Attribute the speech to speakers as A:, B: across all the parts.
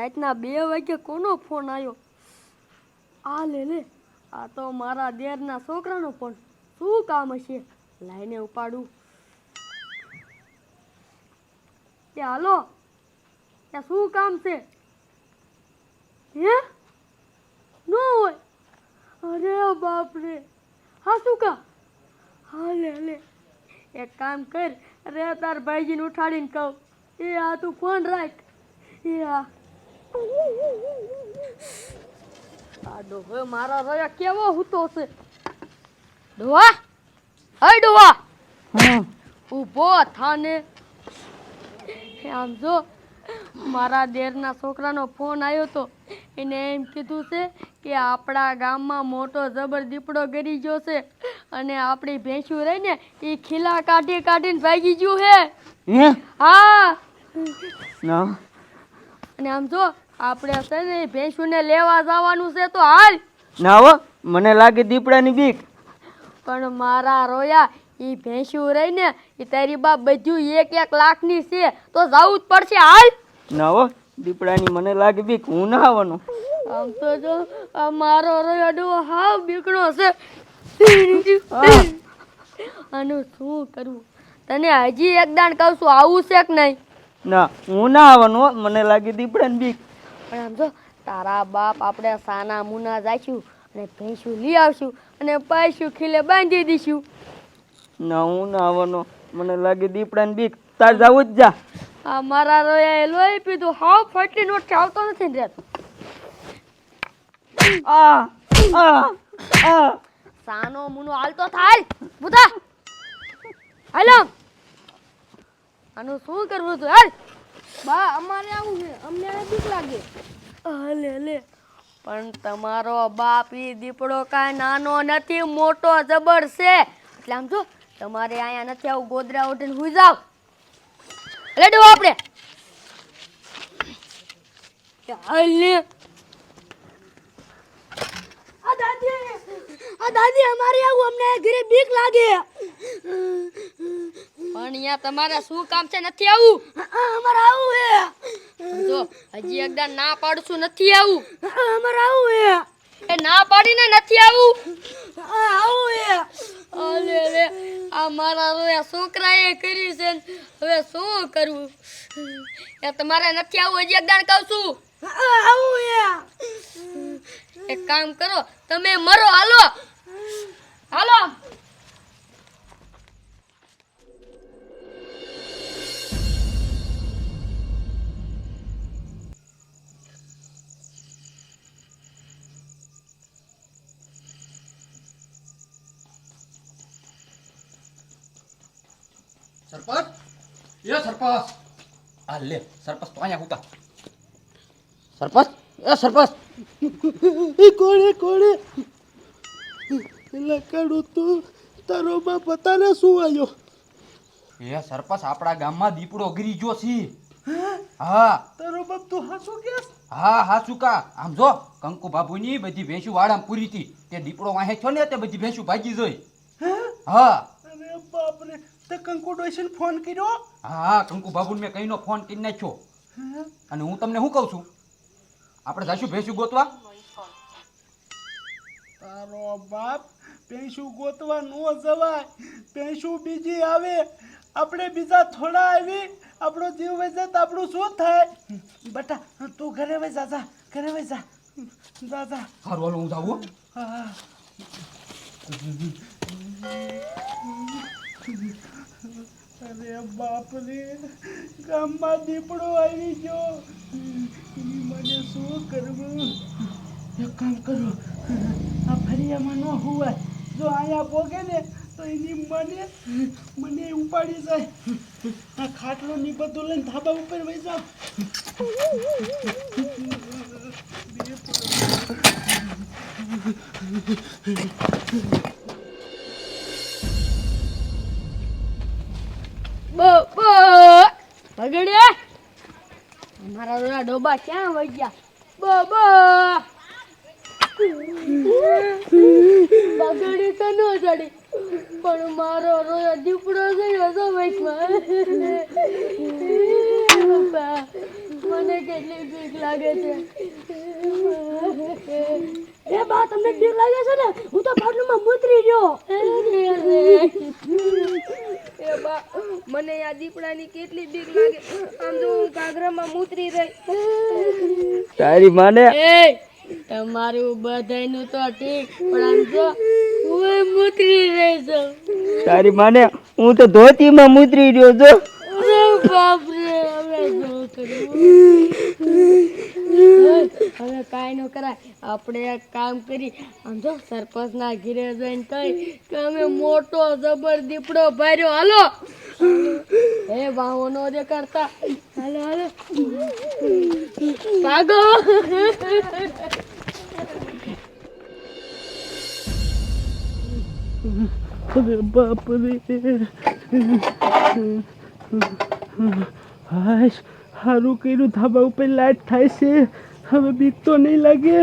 A: રાતના બે વાગે કોનો ફોન આવ્યો આ લે લે. આ તો મારા દેરના છોકરાનો ફોન. શું કામ હશે? લાઈને ઉપાડું. તે હાલો. ત્યાં શું કામ છે? હે? ન હોય. અરે બાપ રે હા, શું કા? હા, લે લે. એક કામ કર. અરે તાર ભાઈજીને ઉઠાડીને કહું. એ આ તું ફોન રાખ. એ આ આ ડોહો મારા રોયા કેવો હૂતો છે? ડોહા હે ડોહા. ઊભો થાને. આમ જો મારા દેરના છોકરાનો ફોન આવ્યો તો એને એમ કીધું છે કે આપણા ગામમાં મોટો જબર દીપડો ગરી ગયો છે અને આપણી ભેંસું રહીને એ ખીલા કાઢી કાઢીને ભાગી ગયું હે?
B: હે.
A: હા અને આમ જો આપણે છે ને ભેંસુને લેવા જવાનું છે તો હાલ.
B: ના હો મને લાગે દીપડાની બીક.
A: પણ મારા રોયા એ ભેંસું રહીને એ તારી બાપ બધું એક એક લાખની છે તો જવું જ પડશે હાલ.
B: ના હો દીપડાની મને લાગે બીક હું ના આવવાનું.
A: આમ તો જો આ મારો ડો હાવ બીકણો છે. આનું શું કરવું તને હજી એક દાણ કહું છું આવું છે કે નહીં?
B: ના હું ના આવવાનું. મને લાગે દીપડાની બીક.
A: પણ આમ જો તારા બાપ આપણે સાના મુના જાઈશું અને ભેંસું લઈ આવશું અને પાઈશું ખીલે બાંધી દઈશું.
B: ના હું ના આવવાનો. મને લાગે દીપડાની બીક. તાર જાવું જ જા.
A: આ મારા રોયા એ લોહી પીધું. હાવ ફટલી નોટ ચાવતો નથી ને રહેતો
B: આ આ આ.
A: સાનો મુનો હાલતો થાય. બુધા. હાલો. આનું શું કરવું તું? હાલ. બા અમારે આવું છે. અમને બીક લાગે. હલે લે પણ તમારો બાપ ઈ દીપડો કાંઈ નાનો નથી મોટો જબર છે. એટલે આમ જો તમારે અહીંયા નથી આવું ગોદરા ઉઠીને હું જાવ રેડો આપણે. હાલ આ દાદી આ દાદી અમારે આવું અમને ઘરે બીક લાગે. પણ અહીંયા તમારે શું કામ છે? નથી આવું? અમારે આવું હે. જો હજી એકદમ ના પાડશું નથી આવું. અમારે આવું હે. એ ના પાડીને નથી આવું? આવું હે. અલે રે આ મારા હવે છોકરાએ કરી છે હવે શું કરવું? એ તમારે નથી આવું હજી એકદમ કહું છું. એક કામ કરો, તમે મરો, હાલો. હાલો.
C: સરપંચ? એ સરપંચ. આ લે, સરપંચ તો અહીંયા ઉતા સરપંચ એ સરપંચ.
D: એ કોણે કોણે? લકડું તું તારો બાપ બતાને શું આવ્યો
C: એ સરપંચ આપણા ગામમાં દીપડો ગીરી ગયો છી. હા.
D: તારો બાપ તું હાસું કે
C: હા હા સુકા આમ જો કંકુ બાબુની બધી ભેંસું વાળામાં પૂરી હતી. તે દીપડો વાહે છો ને તે બધી ભેંસું ભાગી જોઈ હા?
D: અરે બાપ રે તે કંકુ ડોશન ફોન કર્યો?
C: હા કંકુ બાબુને મેં કહીનો ફોન કરી નાખ્યો. અને હું તમને શું કહું છું? આપણે જઈશું ભેંસું ગોતવા?
D: તારો બાપ ભેંસું ગોતવા ન જવાય. ભેંસું બીજી આવે આપણે બીજા થોડા આવી આપણો જીવ વૈસે તો આપણું શું થાય? બટા તું ઘરે વહી જા જા ઘરે વહી જા. જા જા.
C: સારું હાલો હું જાઉં.
D: અરે બાપ રે ગામમાં દીપડો આવી ગયો. કામ કરો. આ ફરિયામાં ન હોવાય. જો અહીંયા પોગે ને, તો એની મને મને ઉપાડી જાય. આ ખાટલો ની બધું લઈને ધાબા ઉપર વહી જાવ
A: બ બ મારા ડોબા ક્યાં વહી ગયા બ બ બગડી તો ન ચડી પણ મારો રોયો દીપડો ગયો હતો વચમાં બાપા મને કેટલી બીક લાગે છે.
E: એ બા તમને બીક લાગે છે ને? હું તો બાથરૂમમાં મૂતરી ગયો.
A: એ બા મને આ દીપડાની કેટલી બીક લાગે. આમ તો હું કાગરામાં મૂતરી રહી.
B: તારી માને.
A: એ તમારું બધાયનું તો ઠીક પણ આમ જો હું મૂતરી રહી છું.
B: તારી માને હું તો ધોતીમાં મુતરી રહ્યો જો
A: બાપરે. બાપ રે હવે કાંઈ ન કરાય. આપણે એક કામ કરી, આમ જો સરપંચના ઘીરે જઈને કહી કે અમે મોટો જબર દીપડો ભર્યો. હાલો. એ વાહો નો જે કરતા. હાલો હાલો. ભાગો.
D: બાપ રે હાશ સારું કર્યું, ધાબા ઉપર લાઈટ થાય છે. હવે બીક તો નહીં લાગે.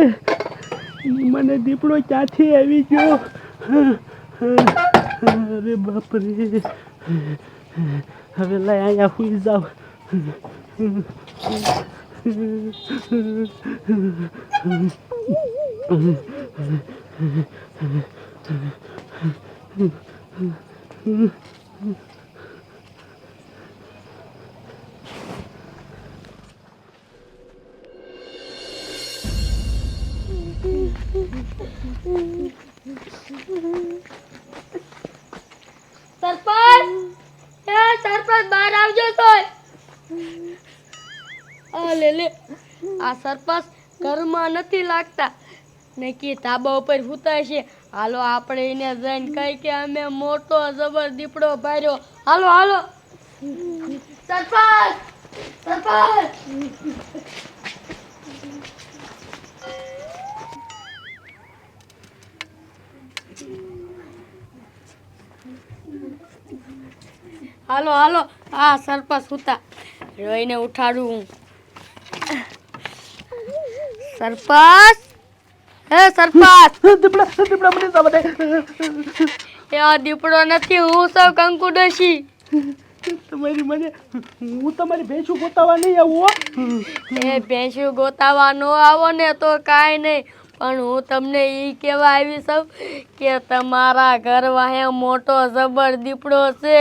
D: મને દીપડો ક્યાંથી આવી ગયો? અરે બાપરે. હવે લાય અહીંયા સુઈ જાવ.
A: બહાર આવજો તોય. આ સરપંચ ઘરમાં નથી લાગતા. ને કે તાબા ઉપર હુતાય છે. હાલો, આપણે એને જઈને કહી કે અમે મોટો જબર દીપડો ભાર્યો. હાલો હાલો. સરપંચ! સરપંચ! હાલો હાલો. હા સરપંચ સુતા રોઈને ઉઠાડું હું. સરપંચ? હે સરપંચ?
D: દીપડા દીપડા મને દે.
A: એ આ દીપડો નથી હું સૌ કંકુ ડોશી
D: તમારી મને હું તમારી ભેંસું ગોતાવા નહીં આવું.
A: એ ભેંસું ગોતાવા નો આવો ને તો કાંઈ નહીં. પણ હું તમને એ કહેવા આવી સૌ કે તમારા ઘર વાહે મોટો જબર દીપડો છે.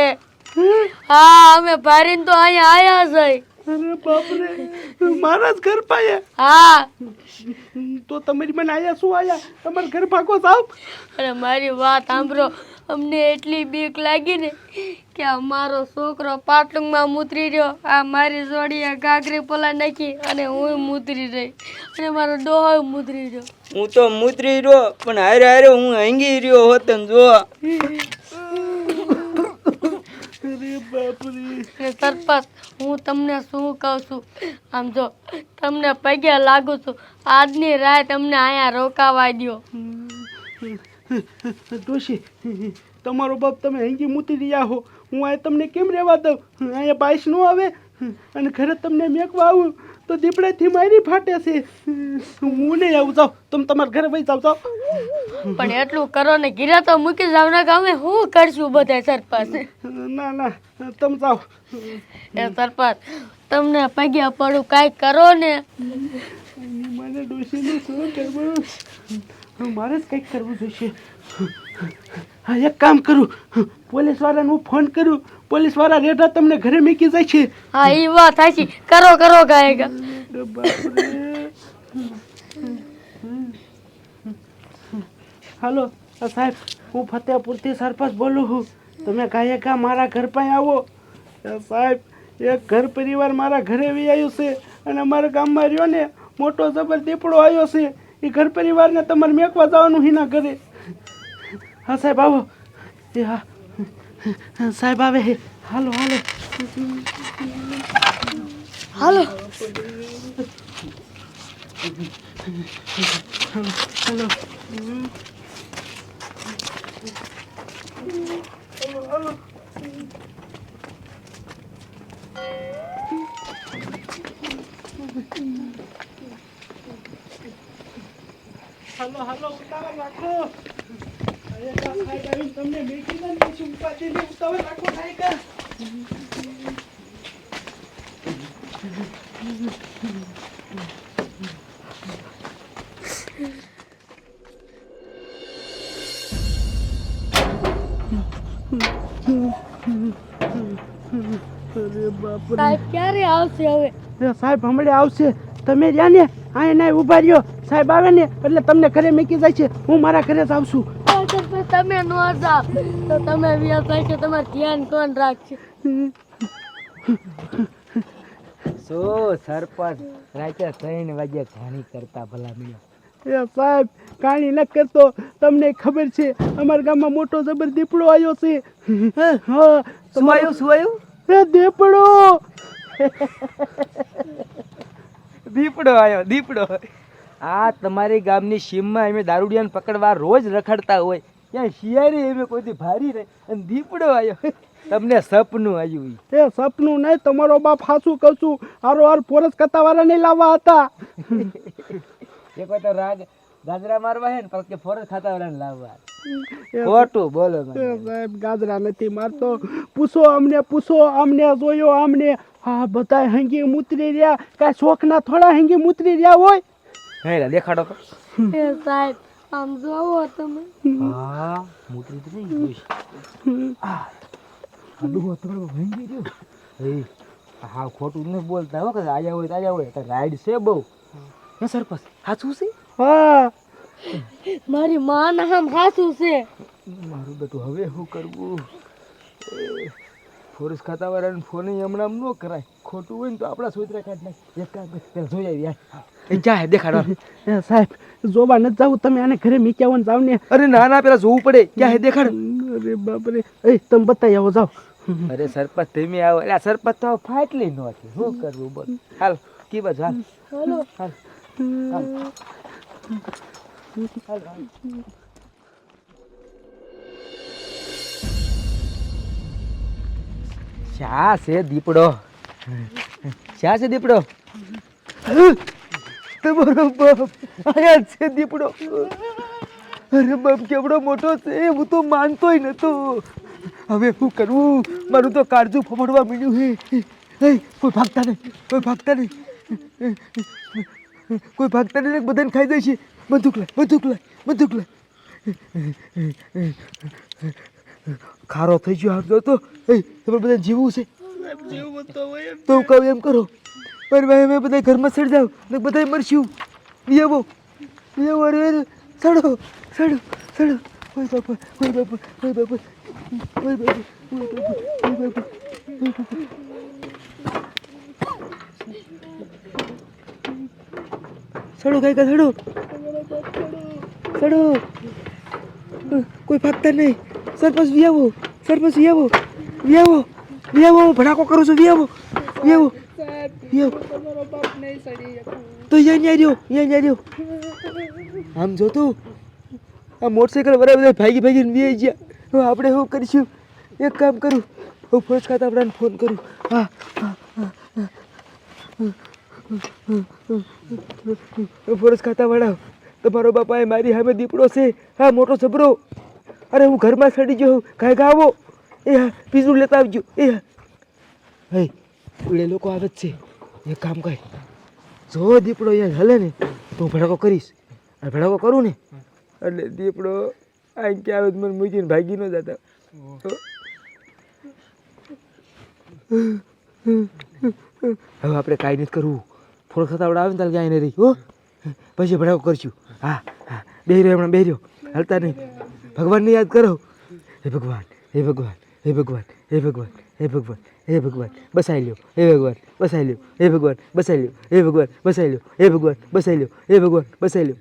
A: હા અમે ભારીને તો અહીંયા આયા છે
D: અરે બાપરે મારા જ ઘર પાયા
A: હા.
D: તો તમારી મને આયા શું આયા? તમારા ઘર ભાગો સાહેબ.
A: અરે મારી વાત સાંભળો. અમને એટલી બીક લાગી ને કે અમારો છોકરો પાટલુંગમાં મૂતરી રહ્યો. આ મારી જોડીએ ઘાઘરી પોલા નાખી અને હું મૂતરી રહી. અને મારો ડોહો મૂતરી રહ્યો.
B: હું તો મૂતરી રહ્યો પણ હારે હારે હું હંગી રહ્યો હોત જો.
D: બાપરે.
A: સરપંચ હું તમને શું કહું છું? આમ જો તમને પગે લાગુ છું. આજની રાત અમને અહીંયા રોકાવા દ્યો.
D: ડોશી તમારો બાપ તમે અહીંથી મૂકી રહ્યા હો. હું આ તમને કેમ રહેવા દઉં? અહીંયા બાઈસ ન આવે? અને ઘરે તમને મેકવા આવું તો દીપડાથી મારી ફાટે છે. હું નહીં આવું જાઉં તમે તમારા ઘરે વહી જાવ જાઓ.
A: પણ એટલું કરો ને ગીરા તો મૂકી જાવ ને ગામે હું કરશું બધા સરપંચ?
D: ના ના તમે જાઓ.
A: એ સરપંચ તમને પગે પડું કાંઈક કરો ને?
D: મને ડોશીને શું કરવું? મારે જ કંઈક કરવું જોઈશે. હા એક કામ કરું. પોલીસ વાળાને હું ફોન કરું. પોલીસવાળા રેડા તમને ઘરે મૂકી જાય છે?
A: હા એ વાત સાચી. કરો કરો ગાયગા.
D: હાલો સાહેબ હું ફતેહપુરથી સરપંચ બોલું છું. તમે ગાયે ગા મારા ઘર પાસે આવો. સાહેબ એક ઘર પરિવાર મારા ઘરે આવી આવ્યું છે અને અમારા ગામમાં રહ્યો ને મોટો જબર દીપડો આવ્યો છે. એ ઘર પરિવારને તમારે મેકવા જવાનું હિના ઘરે. હા સાહેબ આવો. એ હા સાહેબ આવે છે હાલો હાલો
A: હાલો
D: હાલો હાલો હાલો ઉતાવળ રાખો
A: સાહેબ, ક્યારે આવશે હવે?
D: સાહેબ, હમણાં આવશે. તમે જ્યાં ને આ એના ઊભા રહ્યો. સાહેબ આવે ને, એટલે તમને ઘરે મૂકી જાય છે. હું મારા ઘરે જ આવશું.
A: તમે નો જાવ તો તમે વ્યવસાય છે તમારે ધ્યાન કોણ રાખશે?
B: સો સરપંચ રાતે ત્રણ વાગે ઘાણી કરતા ભલા મિલો
D: એ સાહેબ કાણી ન કરતો. તમને ખબર છે અમારા ગામમાં મોટો જબર દીપડો આવ્યો છે. હા
B: શું આવ્યું શું આવ્યું?
D: એ દીપડો.
B: દીપડો આવ્યો દીપડો. આ તમારી ગામની સીમમાં અમે દારૂડિયાને પકડવા રોજ રખડતા હોય. ત્યાં શિયાળી એમે કોઈથી ભારી રહી અને દીપડો આવ્યો તમને સપનું આવ્યું
D: તે સપનું નહીં તમારો બાપ હાસું કહું હારો હાર પોરસ કતાવાળા નહીં લાવવા હતા.
B: એક વાર તો રાગ ગાજરા મારવા હે ને પછી ફોરસ ખાતા વાળાને લાવવા.
D: એ
B: ખોટું બોલો
D: સાહેબ ગાજરા નથી મારતો. પૂછો અમને પૂછો અમને જોયો અમને. હા બધા હંગી મૂતરી રહ્યા. કાંઈ શોખના થોડા હંગી મૂતરી રહ્યા હોય?
B: હે દેખાડો તો.
A: સાહેબ આમ જોવો તમે.
B: હા મૂતરી તો નહીં જોઈશ. આડું અથડું ભાંગી ગયું. એ હા ખોટું ન બોલતા હો કે આયા હોય તો આયા હોય તો રાઈડ છે બહુ. હે. સરપંચ સાચું છે?
D: હા.
A: મારી માં આમ હાસું છે.
B: મારું બેટું હવે શું કરવું? એ, ફોરેસ્ટ ખાતા વાળાને ફોન હમણાં ન કરાય. ખોટું હોય ને તો આપણા સોતરા કાઢ નાખ એક કામ કર પેલા જોઈ આવી યાર એ ક્યાં દેખાડો.
D: એ સાહેબ જોવા ન જાવ તમે આને ઘરે મીક્યા હોય ને જાવ ને.
B: અરે ના ના પેલા જોવું પડે. ક્યાં હે દેખાડ.
D: અરે બાપરે. એ તમે બતાવી આવો જાવ
B: અરે સરપંચ તમે આવો. એટલે સરપંચ તો ફાટલી નો છે શું કરવું બોલ. હાલ કી બસ હાલ.
A: હાલો
B: હાલ. શા છે દીપડો? શા છે દીપડો? તમારો બાપ આયા છે દીપડો. અરે બાપ, કેવડો મોટો છે, હું તો માનતોય નતો. હવે શું કરવું મારું તો કાળજું ફફડવા માંડ્યું હે કોઈ ભાગતા નહીં, કોઈ ભાગતા નહીં. કોઈ ભાગતા નહીં બધાને ખાઈ જાય છે બંદૂક લાય બંદૂક લાય બંદૂક લાય ખારો થઈ ગયો આમ તો એ તમારે બધા જીવવું છે. તો કહું એમ કરો. પણ ભાઈ, અમે બધા ઘરમાં સડ જાવ ને બધા મરશું. એવો એવો અરે અરે. સડો સડો સડો. કોઈ બાપા કોઈ બાપા કોઈ બાપા. કોઈ બાપા, ઓય બાપા બાપા સડો કઈ સડો. સડો. કોઈ ભાગતા નહીં. સરપંચ વિયાવો સરપંચ વિયાવો વિયાવો વિયાવો, ભડાકો કરું છું, વિયાવો વિયાવો તો અહીંયા ન્યા રહ્યો, અહીંયા ન્યા રહ્યો. આમ જો તું, આ મોટરસાઇકલ વાળા બધા ભાગી ભાગીને વી ગયા હવે આપણે શું કરીશું? એક કામ કરું, હું ફોજ ખાતા આપણાને ફોન કરું. હા ફોરેસ્ટ ફોરસ ખાતા વાળા તમારો બાપાએ મારી સામે દીપડો છે. હા, મોટો સબરો અરે હું ઘરમાં સડી ગયો કાંઈ આવો એ પીઝું લેતા આવજો. એ હા. ઉડે લોકો આવે જ છે. એક કામ કર. જો દીપડો અહીંયા હલે ને તો હું ભડાકો કરીશ. અને ભડાકો કરું ને. એટલે દીપડો અહીં કે આવે મને મૂકીને ભાગી ન જતા. હવે આપણે કાંઈ નથી કરવું. થતા આપણે આવે ને તારે ક્યાંય નહીં રહી હો. પછી ભડાકો કરશું. હા હા. બે રહ્યો હમણાં બે રહ્યો. હાલતા નહીં. ભગવાનને યાદ કરો હે ભગવાન હે ભગવાન હે ભગવાન હે ભગવાન હે ભગવાન હે ભગવાન બસાઈ લ્યો હે ભગવાન બસાઈ લ્યો હે ભગવાન બસાઈ લ્યો હે ભગવાન બસાઈ લ્યો હે ભગવાન બસાઈ લ્યો હે ભગવાન બસાઈ લ્યો